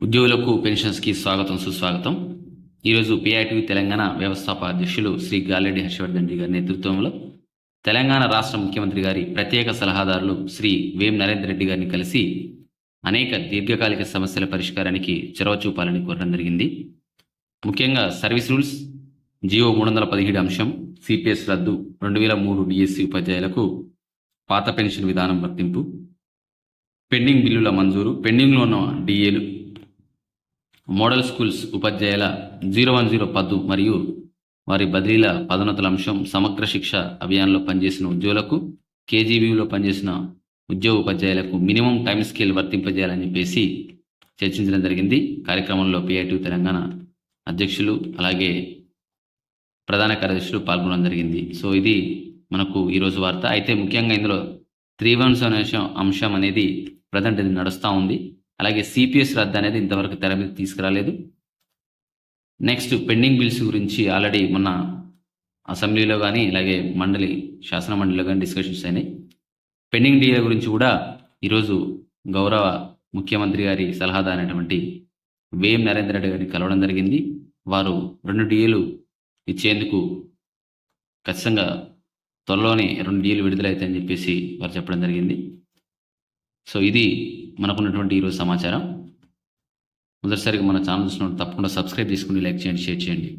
ఉద్యోగులకు పెన్షన్స్కి స్వాగతం సుస్వాగతం. ఈరోజు పిఐటివి తెలంగాణ వ్యవస్థాప అధ్యక్షులు శ్రీ గాలెడ్డి హర్షవర్ధన్ రెడ్డి గారి నేతృత్వంలో తెలంగాణ రాష్ట్ర ముఖ్యమంత్రి గారి ప్రత్యేక సలహాదారులు శ్రీ వేం నరేందర్ రెడ్డి గారిని కలిసి అనేక దీర్ఘకాలిక సమస్యల పరిష్కారానికి చొరవ చూపాలని కోరడం జరిగింది. ముఖ్యంగా సర్వీస్ రూల్స్ జియో మూడు వందల పదిహేడు అంశం సిపిఎస్ రద్దు రెండు వేల మూడు డిఎస్సి ఉపాధ్యాయులకు పాత పెన్షన్ విధానం వర్తింపు పెండింగ్ బిల్లుల మంజూరు పెండింగ్లో ఉన్న డిఏలు మోడల్ స్కూల్స్ ఉపాధ్యాయుల జీరో వన్ జీరో పద్దు మరియు వారి బదిలీల పదోన్నతుల అంశం సమగ్ర శిక్ష అభియాన్లో పనిచేసిన ఉద్యోగులకు కేజీబీలో పనిచేసిన ఉద్యోగ ఉపాధ్యాయులకు మినిమం టైం స్కేల్ వర్తింపజేయాలని చెప్పేసి చర్చించడం జరిగింది. కార్యక్రమంలో పిఐటి తెలంగాణ అధ్యక్షులు అలాగే ప్రధాన కార్యదర్శులు పాల్గొనడం జరిగింది. సో ఇది మనకు ఈరోజు వార్త. అయితే ముఖ్యంగా ఇందులో త్రీ వన్స్ అనే అంశం- అంశం అనేది ప్రజెంట్ ఇది నడుస్తూ ఉంది. అలాగే సిపిఎస్ రద్దు అనేది ఇంతవరకు తెర మీద తీసుకురాలేదు. నెక్స్ట్ పెండింగ్ బిల్స్ గురించి ఆల్రెడీ మొన్న అసెంబ్లీలో కానీ అలాగే మండలి శాసన మండలిలో కానీ డిస్కషన్స్ అయినాయి. పెండింగ్ డీల గురించి కూడా ఈరోజు గౌరవ ముఖ్యమంత్రి గారి సలహాదారు అనేటువంటి వేం నరేంద్ర రెడ్డి గారిని కలవడం జరిగింది. వారు రెండు డీఏలు ఇచ్చేందుకు ఖచ్చితంగా త్వరలోనే రెండు డీలు విడుదలవుతాయని చెప్పేసి వారు చెప్పడం జరిగింది. సో ఇది మనకున్నటువంటి ఈరోజు సమాచారం. మొదటిసారిగా మన ఛానల్ చూసినప్పుడు తప్పకుండా సబ్స్క్రైబ్ చేసుకుని లైక్ చేయండి షేర్ చేయండి.